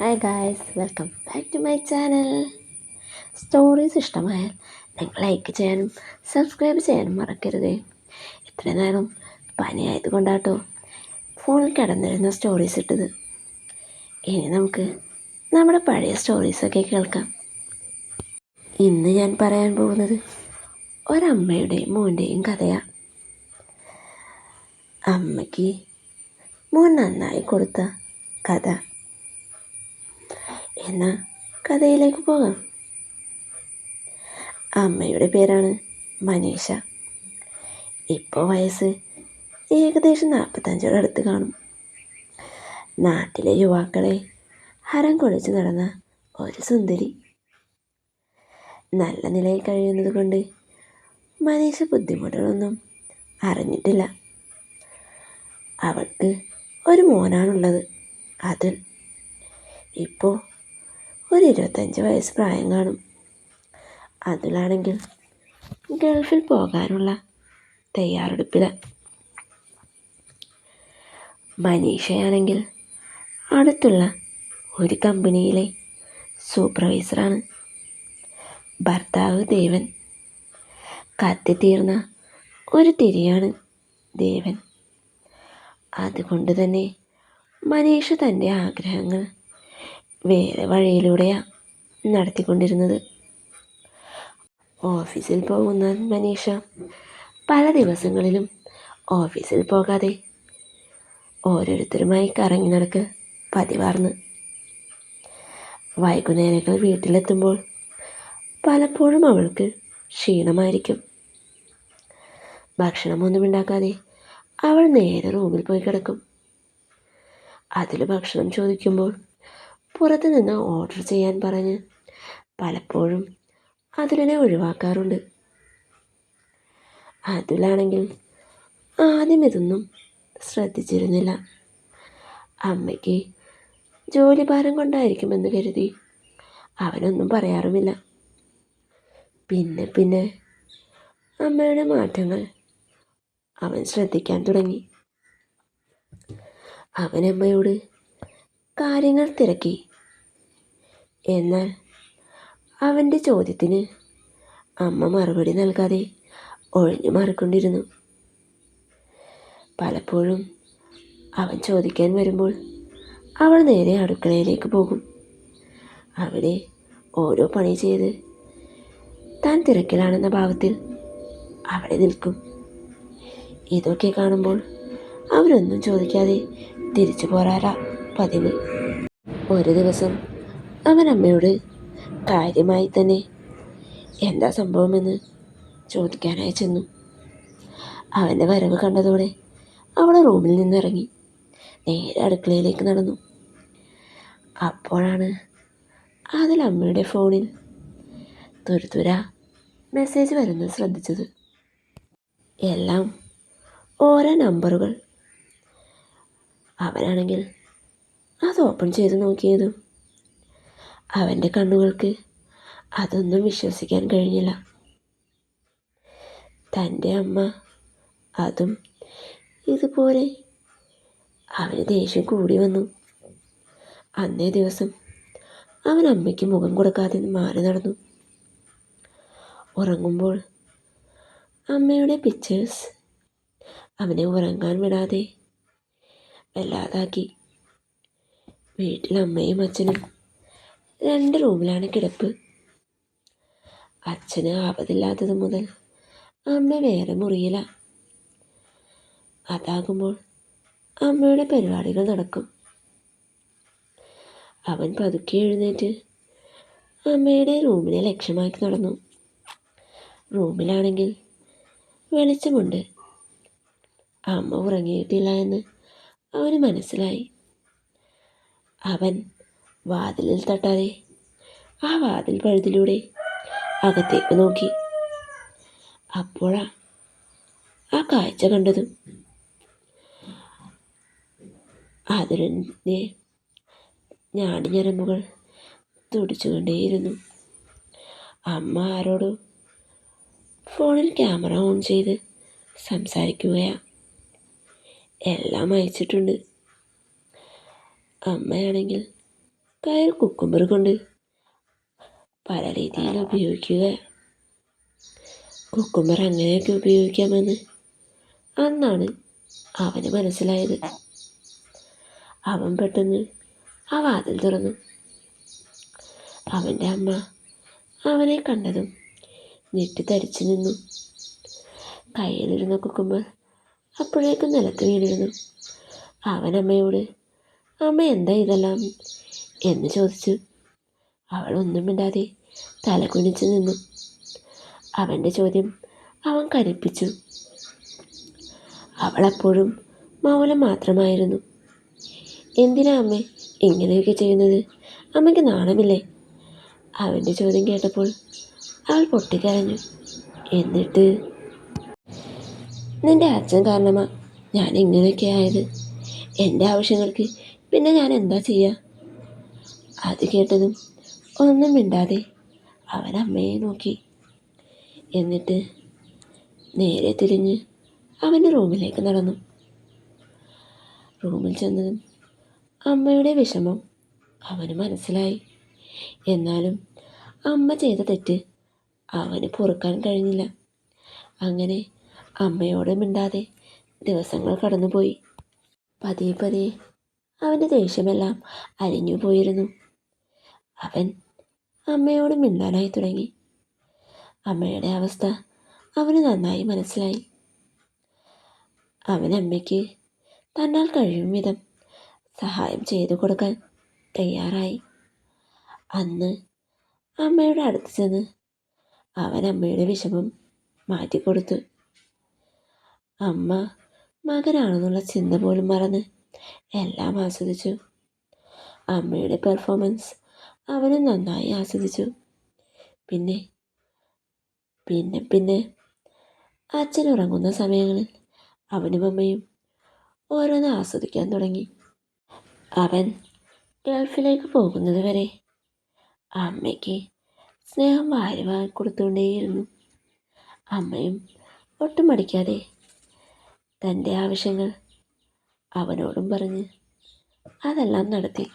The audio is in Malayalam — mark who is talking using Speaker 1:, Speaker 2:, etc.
Speaker 1: Hi guys welcome back to my channel stories ഇഷ്ടമായാൽ നിങ്ങൾ ലൈക്ക് ചെയ്യാനും സബ്സ്ക്രൈബ് ചെയ്യാനും മറക്കരുത്. ഇത്ര നേരം പനിയായത് കൊണ്ടാട്ടോ ഫോണിൽ കിടന്നിരുന്ന സ്റ്റോറീസ് ഇട്ടത്. ഇനി നമുക്ക് നമ്മുടെ പഴയ സ്റ്റോറീസൊക്കെ കേൾക്കാം. ഇന്ന് ഞാൻ പറയാൻ പോകുന്നത് ഒരമ്മയുടെയും മോന്റെയും കഥയാണ് അമ്മയ്ക്ക് മോൻ നന്നായി കൊടുത്ത കഥ. എന്നാൽ കഥയിലേക്ക് പോകാം. അമ്മയുടെ പേരാണ് മനീഷ. ഇപ്പോൾ വയസ്സ് ഏകദേശം നാൽപ്പത്തഞ്ചോട് അടുത്ത് കാണും. നാട്ടിലെ യുവാക്കളെ ഹരം കൊളിച്ച് നടന്ന ഒരു സുന്ദരി. നല്ല നിലയിൽ കഴിയുന്നത് കൊണ്ട് മനീഷ ബുദ്ധിമുട്ടുകളൊന്നും അറിഞ്ഞിട്ടില്ല. അവൾക്ക് ഒരു മോനാണുള്ളത്. അതുൽ ഇപ്പോൾ ഒരു ഇരുപത്തഞ്ച് വയസ്സ് പ്രായം കാണും. അതിലാണെങ്കിൽ ഗൾഫിൽ പോകാനുള്ള തയ്യാറെടുപ്പിലാണ് മനീഷയാണെങ്കിൽ അടുത്തുള്ള ഒരു കമ്പനിയിലെ സൂപ്പർവൈസറാണ്. ഭർത്താവ് ദേവൻ. കത്തിത്തീർന്ന ഒരു തിരിയാണ് ദേവൻ. അതുകൊണ്ട് തന്നെ മനീഷ തന്റെ ആഗ്രഹങ്ങൾ വഴിയിലൂടെയാണ് നടത്തിക്കൊണ്ടിരുന്നത്. ഓഫീസിൽ പോകുന്ന മനീഷ പല ദിവസങ്ങളിലും ഓഫീസിൽ പോകാതെ ഓരോരുത്തരുമായി കറങ്ങി നടക്ക് പതിവാർന്ന്. വൈകുന്നേരങ്ങൾ വീട്ടിലെത്തുമ്പോൾ പലപ്പോഴും അവൾക്ക് ക്ഷീണമായിരിക്കും. ഭക്ഷണമൊന്നും ഉണ്ടാക്കാതെ അവൾ നേരെ റൂമിൽ പോയി കിടക്കും. അതിൽ ഭക്ഷണം ചോദിക്കുമ്പോൾ പുറത്തു നിന്ന് ഓർഡർ ചെയ്യാൻ പറഞ്ഞ് പലപ്പോഴും അതുലിനെ ഒഴിവാക്കാറുണ്ട്. അതിലാണെങ്കിൽ ആദ്യം ഇതൊന്നും ശ്രദ്ധിച്ചിരുന്നില്ല. അമ്മയ്ക്ക് ജോലിഭാരം കൊണ്ടായിരിക്കുമെന്ന് കരുതി അവനൊന്നും പറയാറുമില്ല. പിന്നെ പിന്നെ അമ്മയുടെ മാറ്റങ്ങൾ അവൻ ശ്രദ്ധിക്കാൻ തുടങ്ങി. അവനമ്മയോട് കാര്യങ്ങൾ തിരക്കി. എന്നാൽ അവന്റെ ചോദ്യത്തിന് അമ്മ മറുപടി നൽകാതെ ഒഴിഞ്ഞു മാറിക്കൊണ്ടിരുന്നു. പലപ്പോഴും അവൻ ചോദിക്കാൻ വരുമ്പോൾ അവൾ നേരെ അടുക്കളയിലേക്ക് പോകും. അവിടെ ഓരോ പണി ചെയ്ത് താൻ തിരക്കിലാണെന്ന ഭാവത്തിൽ അവിടെ നിൽക്കും. ഇതൊക്കെ കാണുമ്പോൾ അവരൊന്നും ചോദിക്കാതെ തിരിച്ചു പോരാറാ പതിവ്. ഒരു ദിവസം അവൻ അമ്മയോട് കാര്യമായി തന്നെ എന്താ സംഭവമെന്ന് ചോദിക്കാനായി ചെന്നു. അവന്റെ വരവ് കണ്ടതോടെ അവൾ റൂമിൽ നിന്നിറങ്ങി നേരെ അടുക്കളയിലേക്ക് നടന്നു. അപ്പോഴാണ് അതിൽ അമ്മയുടെ ഫോണിൽ തുരുതുര മെസ്സേജ് വരുന്നത് ശ്രദ്ധിച്ചത്. എല്ലാം ഓരോ നമ്പറുകൾ. അവനാണെങ്കിൽ അത് ഓപ്പൺ ചെയ്ത് നോക്കിയതും അവന്റെ കണ്ണുകൾക്ക് അതൊന്നും വിശ്വസിക്കാൻ കഴിഞ്ഞില്ല. തന്റെ അമ്മ അതും ഇതുപോലെ അവന് ദേഷ്യം കൂടി വന്നു. അന്നേ ദിവസം അവൻ അമ്മയ്ക്ക് മുഖം കൊടുക്കാതെ മാറി നടന്നു. ഉറങ്ങുമ്പോൾ അമ്മയുടെ പിക്ചേഴ്സ് അവനെ ഉറങ്ങാൻ വിടാതെ വല്ലാതാക്കി വീട്ടിൽ അമ്മയും അച്ഛനും രണ്ട് റൂമിലാണ് കിടപ്പ്. അച്ഛന് ആപതില്ലാത്തത് മുതൽ അമ്മ വേറെ മുറിയില. അതാകുമ്പോൾ അമ്മയുടെ പരിപാടികൾ നടക്കും. അവൻ പതുക്കെ എഴുന്നേറ്റ് അമ്മയുടെ റൂമിനെ ലക്ഷ്യമാക്കി നടന്നു. റൂമിലാണെങ്കിൽ വെളിച്ചമുണ്ട്. അമ്മ ഉറങ്ങിയിട്ടില്ല എന്ന് അവന് മനസ്സിലായി. അവൻ വാതിലിൽ തട്ടാതെ ആ വാതിൽ പഴുതിലൂടെ അകത്തേക്ക് നോക്കി. അപ്പോഴാ ആ കാഴ്ച കണ്ടതും അതിരന്റെ ഞാടിഞ്ഞരമ്പുകൾ തുടിച്ചുകൊണ്ടേയിരുന്നു. അമ്മ ആരോട് ഫോണിൽ ക്യാമറ ഓൺ ചെയ്ത് സംസാരിക്കുകയാ. എല്ലാം അയച്ചിട്ടുണ്ട്. അമ്മയാണെങ്കിൽ കയർ കുക്കുമ്പർ കൊണ്ട് പല രീതിയിൽ ഉപയോഗിക്കുക. കുക്കുമ്പർ അങ്ങനെയൊക്കെ ഉപയോഗിക്കാമെന്ന് അന്നാണ് അവന് മനസ്സിലായത്. അവൻ പെട്ടെന്ന് ആ വാതിൽ തുറന്നു. അവന്റെ അമ്മ അവനെ കണ്ടതും ഞെട്ടിത്തരിച്ചു നിന്നു. കയ്യിലിരുന്ന കുക്കുമ്പർ അപ്പോഴേക്കും നിലത്ത് വീണിരുന്നു. അവൻ അമ്മയോട് അമ്മ എന്താ ഇതെല്ലാം? എന്ന് ചോദിച്ചു. അവൾ ഒന്നും മിണ്ടാതെ തല കുനിച്ചു നിന്നു. അവന്റെ ചോദ്യം അവൻ കരിപ്പിച്ചു അവളെപ്പോഴും മൗനം മാത്രമായിരുന്നു. എന്തിനാ അമ്മ ഇങ്ങനെയൊക്കെ ചെയ്യുന്നത്? അമ്മയ്ക്ക് നാണമില്ലേ? അവന്റെ ചോദ്യം കേട്ടപ്പോൾ അവൾ പൊട്ടിക്കരഞ്ഞു. എന്നിട്ട്? നിന്റെ അച്ഛൻ കാരണമാ ഞാൻ ഇങ്ങനെയൊക്കെ ആയത് എന്റെ ആവശ്യങ്ങൾക്ക് പിന്നെ ഞാൻ എന്താ ചെയ്യുക അത് കേട്ടതും ഒന്നും മിണ്ടാതെ അവൻ അമ്മയെ നോക്കി. എന്നിട്ട് നേരെ തിരിഞ്ഞ് അവന്റെ റൂമിലേക്ക് നടന്നു. റൂമിൽ ചെന്നതും അമ്മയുടെ വിഷമം അവന് മനസ്സിലായി. എന്നാലും അമ്മ ചെയ്ത തെറ്റ് അവന് പൊറുക്കാൻ കഴിഞ്ഞില്ല. അങ്ങനെ അമ്മയോട് മിണ്ടാതെ ദിവസങ്ങൾ കടന്നുപോയി. പതിയെ പതിയെ അവന്റെ ദേഷ്യമെല്ലാം അലിഞ്ഞു പോയിരുന്നു. അവൻ അമ്മയോട് മിണ്ടാനായി തുടങ്ങി. അമ്മയുടെ അവസ്ഥ അവന് നന്നായി മനസ്സിലായി. അവൻ അമ്മയ്ക്ക് തന്നാൽ കഴിയും വിധം സഹായം ചെയ്തു കൊടുക്കാൻ തയ്യാറായി. അന്ന് അമ്മയുടെ അടുത്ത് ചെന്ന് അവൻ അമ്മയുടെ വിഷമം മാറ്റിക്കൊടുത്തു അമ്മ മകനാണെന്നുള്ള ചിന്ത പോലും മറന്ന് എല്ലാം ആസ്വദിച്ചു. അമ്മയുടെ പെർഫോമൻസ് അവനും നന്നായി ആസ്വദിച്ചു. പിന്നെ പിന്നെ പിന്നെ അച്ഛൻ ഉറങ്ങുന്ന സമയങ്ങളിൽ അവനും അമ്മയും ഓരോന്ന് ആസ്വദിക്കാൻ തുടങ്ങി. അവൻ ഗൾഫിലേക്ക് പോകുന്നത് വരെ അമ്മയ്ക്ക് സ്നേഹം വാരി വാങ്ങി കൊടുത്തുകൊണ്ടേയിരുന്നു. അമ്മയും ഒട്ടും മടിക്കാതെ തന്റെ ആവശ്യങ്ങൾ അവനോടും പറഞ്ഞ് അതെല്ലാം നടത്തി.